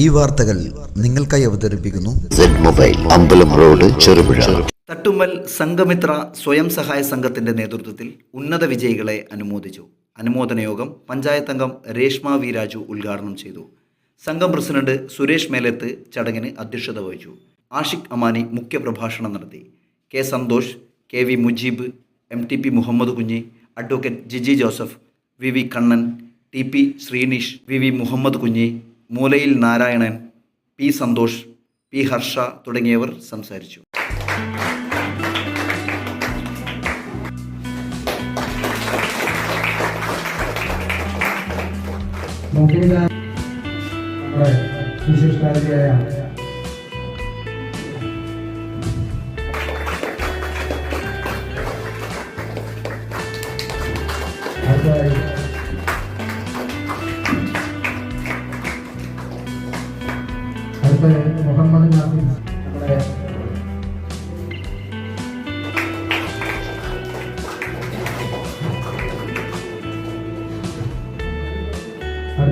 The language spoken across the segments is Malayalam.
ഈ വാർത്തകൾ നിങ്ങൾക്കായി അവതരിപ്പിക്കുന്നു. Z mobile Ambalam road Cherupuzha. Thattummal Sanghamitra സ്വയം സഹായ സംഘത്തിന്റെ നേതൃത്വത്തിൽ ഉന്നത വിജയികളെ അനുമോദിച്ചു. അനുമോദന യോഗം പഞ്ചായത്ത് അംഗം രേഷ്മ വി രാജു ഉദ്ഘാടനം ചെയ്തു. സംഘം പ്രസിഡന്റ് സുരേഷ് മേലത്ത് ചടങ്ങിന് അധ്യക്ഷത വഹിച്ചു. ആഷിഖ് അമാനി മുഖ്യപ്രഭാഷണം നടത്തി. K Santhosh K V Mujeeb M T P Muhammad Kunhi advocate Jiji Joseph V V Kannan T P Sreenish V V Muhammad Kunhi Moolayil Narayanan P Santhosh P Harsha തുടങ്ങിയവർ സംസാരിച്ചു. വിശിഷ്ടാതിഥിയായ അടുത്തതായി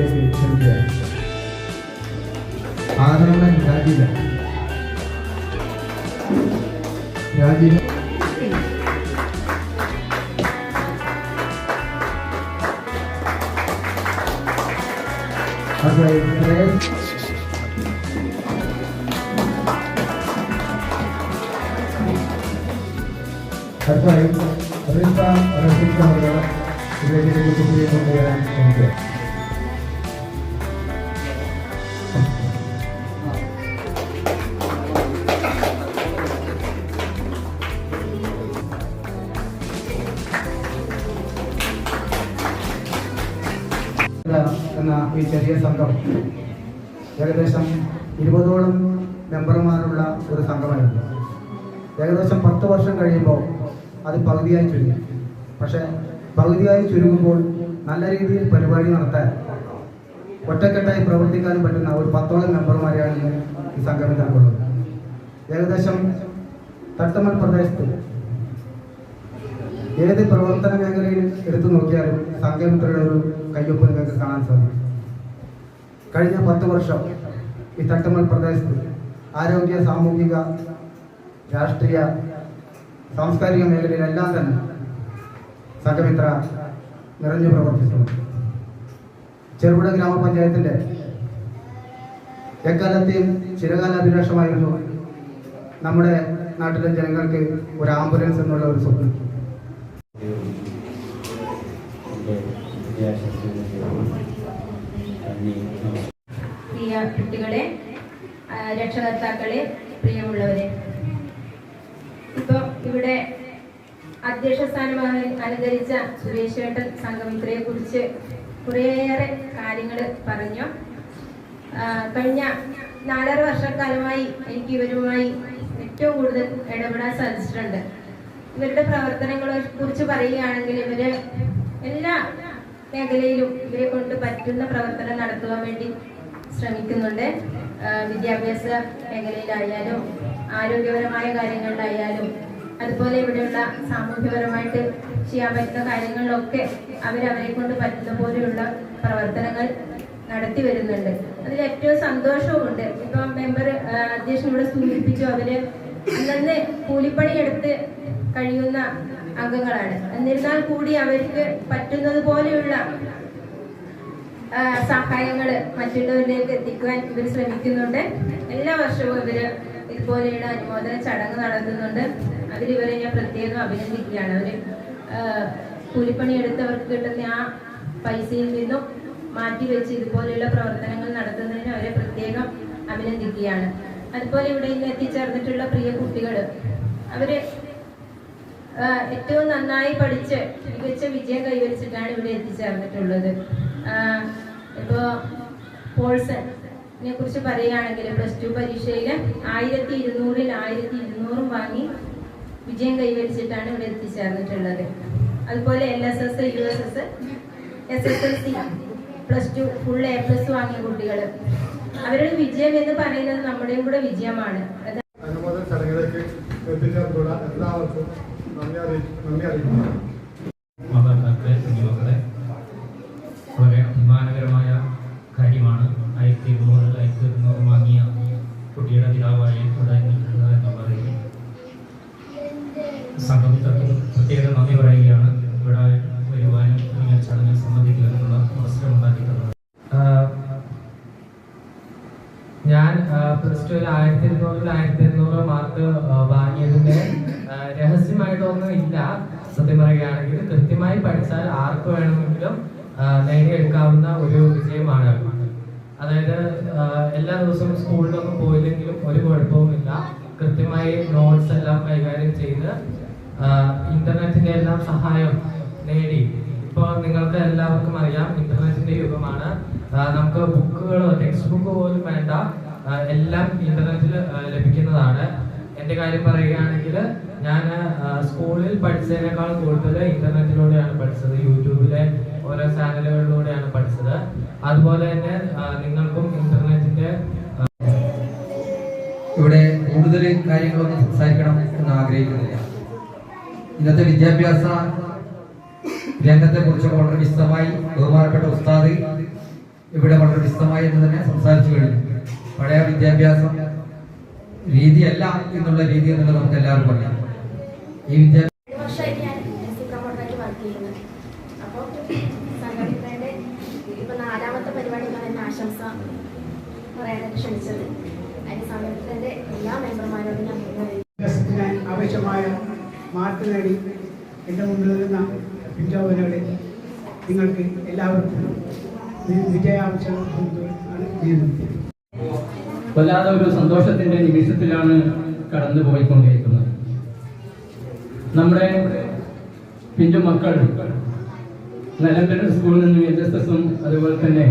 ഇതിലേക്ക് ക്ഷണിക്കുകയാണ്. ആദരവൻ രാജീവ രാജീവ അടുത്തതായി ശ്രേയസ് അടുത്തതായി റിസ റഫീഖ് അവർ ഇതിലേക്ക് കുട്ടിയെ കൊണ്ടുവരാൻ ശ്രമിക്കുക എന്ന ഈ ചെറിയ സംഘം ഏകദേശം ഇരുപതോളം മെമ്പർമാരുള്ള ഒരു സംഘമായിരുന്നു. ഏകദേശം പത്ത് വർഷം കഴിയുമ്പോൾ അത് പകുതിയായി ചുരുങ്ങി. പക്ഷേ പകുതിയായി ചുരുങ്ങുമ്പോൾ നല്ല രീതിയിൽ പരിപാടി നടത്താൻ ഒറ്റക്കെട്ടായി പ്രവർത്തിക്കാനും പറ്റുന്ന ഒരു പത്തോളം മെമ്പർമാരെയാണ് ഈ സംഘമിതാക്കുള്ളത് ഏകദേശം തട്ടമൽ പ്രദേശത്ത് ഏത് പ്രവർത്തന മേഖലയിൽ എടുത്തു നോക്കിയാലും സംഘമിത്രയുടെ ഒരു കയ്യൊപ്പ് നിങ്ങൾക്ക് കാണാൻ സാധിക്കും. കഴിഞ്ഞ പത്ത് വർഷം ഈ തട്ടമൽ പ്രദേശത്ത് ആരോഗ്യ സാമൂഹിക രാഷ്ട്രീയ സാംസ്കാരിക മേഖലയിലെല്ലാം തന്നെ സംഘമിത്ര നിറഞ്ഞു പ്രവർത്തിച്ചിട്ടുണ്ട്. ചെറുപുഴ ഗ്രാമപഞ്ചായത്തിന്റെ എക്കാലത്തെയും ചിരകാല അഭിലാഷമായിരുന്നു നമ്മുടെ നാട്ടിലെ ജനങ്ങൾക്ക് ഒരു ആംബുലൻസ് എന്നുള്ള ഒരു സ്വപ്നം. പ്രിയ കുട്ടികളെ രക്ഷകർത്താക്കളെ പ്രിയമുള്ളവരെ. ഇപ്പൊ ഇവിടെ അധ്യക്ഷ സ്ഥാനം അനുകരിച്ച സുരേഷ് ഏട്ടൻ സംഗമിത്രയെ കുറിച്ച് കുറേയേറെ കാര്യങ്ങൾ പറഞ്ഞു. കഴിഞ്ഞ നാലര വർഷക്കാലമായി എനിക്ക് ഇവരുമായി ഏറ്റവും കൂടുതൽ ഇടപെടാൻ സാധിച്ചിട്ടുണ്ട്. ഇവരുടെ പ്രവർത്തനങ്ങളെ കുറിച്ച് പറയുകയാണെങ്കിൽ ഇവർ മേഖലയിലും ഇവരെ കൊണ്ട് പറ്റുന്ന പ്രവർത്തനം നടത്തുവാൻ വേണ്ടി ശ്രമിക്കുന്നുണ്ട്. വിദ്യാഭ്യാസ മേഖലയിലായാലും ആരോഗ്യപരമായ കാര്യങ്ങളിലായാലും അതുപോലെ ഇവിടെയുള്ള സാമൂഹ്യപരമായിട്ട് ചെയ്യാൻ പറ്റുന്ന കാര്യങ്ങളിലൊക്കെ അവരവരെ കൊണ്ട് പറ്റുന്ന പോലെയുള്ള പ്രവർത്തനങ്ങൾ നടത്തി വരുന്നുണ്ട്. അതിൽ ഏറ്റവും സന്തോഷവുമുണ്ട്. ഇപ്പം മെമ്പർ അധ്യക്ഷൻ ഇവിടെ സൂചിപ്പിച്ചു. അവർ അന്നന്ന് കൂലിപ്പണിയെടുത്ത് കഴിയുന്ന അംഗങ്ങളാണ്. എന്നിരുന്നാൽ കൂടി അവർക്ക് പറ്റുന്നത് പോലെയുള്ള സഹായങ്ങൾ മറ്റുള്ളവരിലേക്ക് എത്തിക്കുവാൻ ഇവർ ശ്രമിക്കുന്നുണ്ട്. എല്ലാ വർഷവും ഇവർ ഇതുപോലെയുള്ള അനുമോദന ചടങ്ങ് നടത്തുന്നുണ്ട്. അതിൽ ഇവരെ ഞാൻ പ്രത്യേകം അഭിനന്ദിക്കുകയാണ്. അവർ കൂലിപ്പണി എടുത്തവർക്ക് കിട്ടുന്ന ആ പൈസയിൽ നിന്നും മാറ്റിവെച്ച് ഇതുപോലെയുള്ള പ്രവർത്തനങ്ങൾ നടത്തുന്നതിന് അവരെ പ്രത്യേകം അഭിനന്ദിക്കുകയാണ്. അതുപോലെ ഇവിടെ ഇന്ന് എത്തിച്ചേർന്നിട്ടുള്ള പ്രിയ കുട്ടികൾ അവർ ഏറ്റവും നന്നായി പഠിച്ച് മികച്ച വിജയം കൈവരിച്ചിട്ടാണ് ഇവിടെ എത്തിച്ചേർന്നിട്ടുള്ളത്. ഇപ്പോൾ ഇപ്പോ പോൾസണിനെ കുറിച്ച് പറയുകയാണെങ്കിൽ പ്ലസ് ടു പരീക്ഷയിൽ ആയിരത്തി ഇരുന്നൂറിൽ ആയിരത്തി ഇരുന്നൂറും വാങ്ങി വിജയം കൈവരിച്ചിട്ടാണ് ഇവിടെ എത്തിച്ചേർന്നിട്ടുള്ളത്. അതുപോലെ L S S U S S S S L C plus two full A plus വാങ്ങിയ കുട്ടികൾ അവരുടെ വിജയം എന്ന് പറയുന്നത് നമ്മുടെയും കൂടെ വിജയമാണ്. അതായത് ചടങ്ങിലേക്ക് എത്തിച്ചേർന്നുള്ള എല്ലാവർക്കും നന്ദി അറിയി നന്ദി അറിയിക്കുന്നു മാതാപിതാക്കളെ കുഞ്ഞുമക്കളെ വളരെ അഭിമാനകരമായ കാര്യമാണ് ആയിരത്തി ഇരുന്നൂറ് ആയിരത്തി ഇരുന്നൂറ് വാങ്ങിയ കുട്ടിയുടെ പിതാവായി ഇവിടെ നിൽക്കുക എന്ന് പറയുന്നത് സംഘമിത്രത്തിൽ പ്രത്യേക നന്ദി പറയുകയാണ് ഇവിടെ വരുവാനും ഈ ചടങ്ങിൽ സംബന്ധിക്കുവാനുള്ള അവസരം ഉണ്ടാക്കി തന്നത് ഞാൻ ടുവിൽ ആയിരത്തി ഇരുന്നൂറിൽ ആയിരത്തി ഇരുന്നൂറ് മാർക്ക് വാങ്ങിയതിന്റെ രഹസ്യമായിട്ടൊന്നും ഇല്ല. സത്യം പറയുകയാണെങ്കിൽ കൃത്യമായി പഠിച്ചാൽ ആർക്ക് വേണമെങ്കിലും നേടിയെടുക്കാവുന്ന ഒരു വിജയമാണ്. അതായത് എല്ലാ ദിവസവും സ്കൂളിലൊന്നും പോയില്ലെങ്കിലും ഒരു കുഴപ്പവുമില്ല. കൃത്യമായി നോട്ട്സ് എല്ലാം കൈകാര്യം ചെയ്ത് ഇന്റർനെറ്റിന്റെ എല്ലാം സഹായം നേടി. ഇപ്പോൾ നിങ്ങൾക്ക് എല്ലാവർക്കും അറിയാം ഇന്റർനെറ്റിന്റെ യുഗമാണ്. നമുക്ക് ബുക്കുകളോ ടെക്സ്റ്റ് ബുക്ക് പോലും വേണ്ട. എല്ലാം ഇന്റർനെറ്റിൽ ലഭിക്കുന്നതാണ്. എന്റെ കാര്യം പറയുകയാണെങ്കിൽ ഞാൻ സ്കൂളിൽ പഠിച്ചതിനേക്കാൾ കൂടുതൽ ഇന്റർനെറ്റിലൂടെയാണ് പഠിച്ചത്. യൂട്യൂബിലെ ഓരോ ചാനലുകളിലൂടെയാണ് പഠിച്ചത്. അതുപോലെ തന്നെ നിങ്ങൾക്കും ഇന്റർനെറ്റിന്റെ ഇവിടെ കൂടുതൽ കാര്യങ്ങളൊന്നും സംസാരിക്കണം എന്ന് ആഗ്രഹിക്കുന്നില്ല. ഇന്നത്തെ വിദ്യാഭ്യാസ രംഗത്തെ കുറിച്ച് വളരെ വിശദമായി ബഹുമാനപ്പെട്ട ഉസ്താദ് ഇവിടെ വളരെ വിശദമായി എന്ന് തന്നെ സംസാരിച്ചു കഴിഞ്ഞു. പഴയ വിദ്യാഭ്യാസം രീതിയല്ല എന്നുള്ള രീതി എന്നുള്ളത് നമുക്ക് എല്ലാവർക്കും അറിയാം. ഈ വിദ്യാഭ്യാസം നാലാമത്തെ എന്നെ ആശംസ പറയാനായിട്ട് ക്ഷണിച്ചത്. അതിന് സംഘടിപ്പിക്കേണ്ട എല്ലാ മെമ്പർമാരോടും ഞാൻ നന്ദി ആവശ്യമായ മാർക്ക് നേടി എന്റെ മുമ്പിൽ നിന്ന വിദ്യാപനകളെ നിങ്ങൾക്ക് എല്ലാവർക്കും വി- വിജയാംശങ്ങൾ ആണ് ചെയ്യുന്നത് വല്ലാതെ ഒരു സന്തോഷത്തിന്റെ നിമിഷത്തിലാണ് കടന്നു പോയിക്കൊണ്ടിരിക്കുന്നത് നമ്മുടെ പിഞ്ചു മക്കൾ നിലമ്പൂർ സ്കൂളിൽ നിന്നും എൻ എസ് എസും അതുപോലെ തന്നെ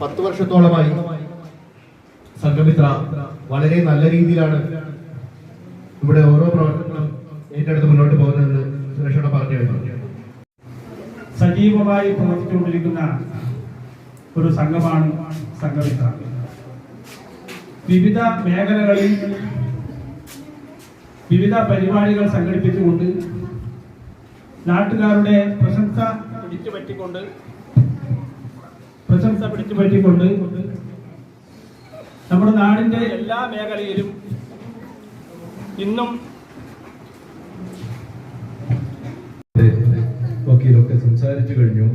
പത്ത് വർഷത്തോളമായി സംഘമിത്ര വളരെ നല്ല രീതിയിലാണ് ഇവിടെ ഓരോ പ്രവർത്തനങ്ങളും ഏറ്റെടുത്ത് മുന്നോട്ട് പോകുന്നതെന്ന് സുരക്ഷയുടെ പറഞ്ഞു സജീവമായി പ്രവർത്തിച്ചുകൊണ്ടിരിക്കുന്ന ഒരു സംഘമാണ് സംഘമിത്ര. വിവിധ മേഖലകളിൽ വിവിധ പരിപാടികൾ സംഘടിപ്പിച്ചുകൊണ്ട് നാട്ടുകാരുടെ പ്രശംസ പിടിച്ചു പറ്റിക്കൊണ്ട് പ്രശംസ പിടിച്ചു പറ്റിക്കൊണ്ട് നമ്മുടെ നാടിന്റെ എല്ലാ മേഖലയിലും ഇന്നും വക്കീലൊക്കെ സംസാരിച്ചു കഴിഞ്ഞു.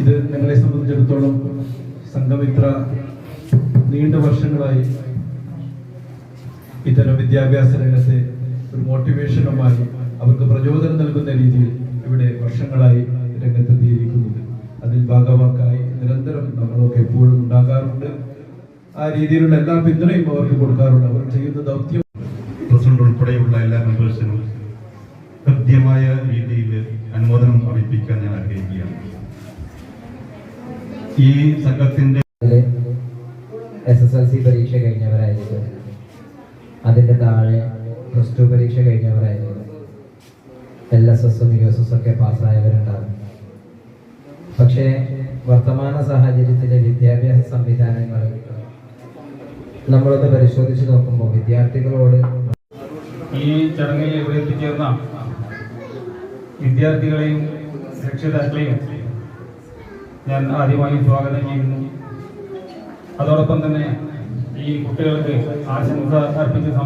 ഇത് ഞങ്ങളെ സംബന്ധിച്ചിടത്തോളം സംഘമിത്ര നീണ്ട വർഷങ്ങളായി ഇത്തരം വിദ്യാഭ്യാസ രംഗത്തെ ഒരു മോട്ടിവേഷനുമായി അവർക്ക് പ്രചോദനം നൽകുന്ന രീതിയിൽ ഇവിടെ വർഷങ്ങളായി രംഗത്തെത്തിയിരിക്കുന്നത് അതിൽ ഭാഗവാക്കായി നിരന്തരം നമ്മളൊക്കെ എപ്പോഴും ഉണ്ടാകാറുണ്ട്. ആ രീതിയിലുള്ള എല്ലാ പിന്തുണയും അവർക്ക് കൊടുക്കാറുണ്ട്. അവർ ചെയ്യുന്ന ദൗത്യം പ്രസിഡന്റ് ഉൾപ്പെടെയുള്ള എല്ലാ മെമ്പേഴ്സിനും ഹൃദ്യമായ രീതിയിൽ അനുമോദനം അറിയിപ്പിക്കാൻ ഞാൻ ആഗ്രഹിക്കുകയാണ്. ഈ സംഘത്തിന്റെ എസ് സി പരീക്ഷ കഴിഞ്ഞവരായിരിക്കും അതിന്റെ താഴെ പ്ലസ് ടു പരീക്ഷ കഴിഞ്ഞവരായിരിക്കും എൽ എസ് എസും യു എസ് എസ് ഒക്കെ പാസ്സായവരുണ്ടാകും പക്ഷേ വർത്തമാന സാഹചര്യത്തിലെ വിദ്യാഭ്യാസ സംവിധാനങ്ങൾ നമ്മളൊന്ന് പരിശോധിച്ച് നോക്കുമ്പോൾ വിദ്യാർത്ഥികളോട് ഈ ചടങ്ങിൽ ഇവിടെ എത്തിച്ചേർന്ന വിദ്യാർത്ഥികളെയും രക്ഷിതാക്കളെയും ഞാൻ ആദ്യമായി സ്വാഗതം ചെയ്യുന്നു. അതോടൊപ്പം തന്നെ ഈ കുട്ടികൾക്ക് ആശംസ അർപ്പിച്ച് സം-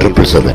triple seven